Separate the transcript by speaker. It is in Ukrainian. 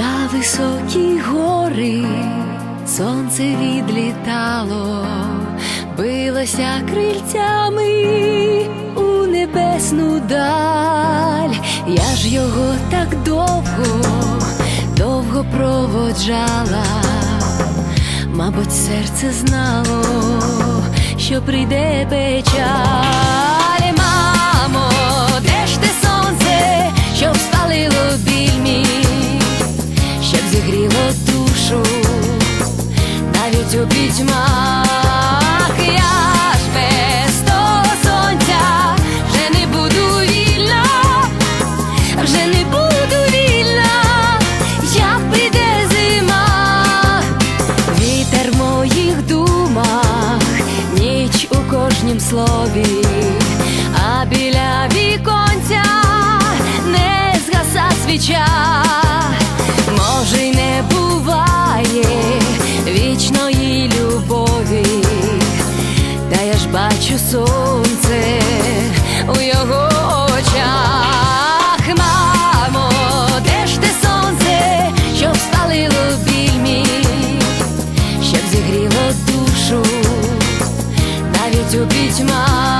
Speaker 1: За високі гори сонце відлітало, билося крильцями у небесну даль, я ж його так довго, довго проводжала, мабуть, серце знало, що прийде печаль. Я ж без того сонця вже не буду вільна, вже не буду вільна, як прийде зима, вітер моїх думах, ніч у кожнім слові, а біля віконця не згаса свіча, вічної любові, та я ж бачу сонце у його очах, мамо, де ж те сонце, що спалило біль мій, щоб зігріло душу навіть у пітьмах.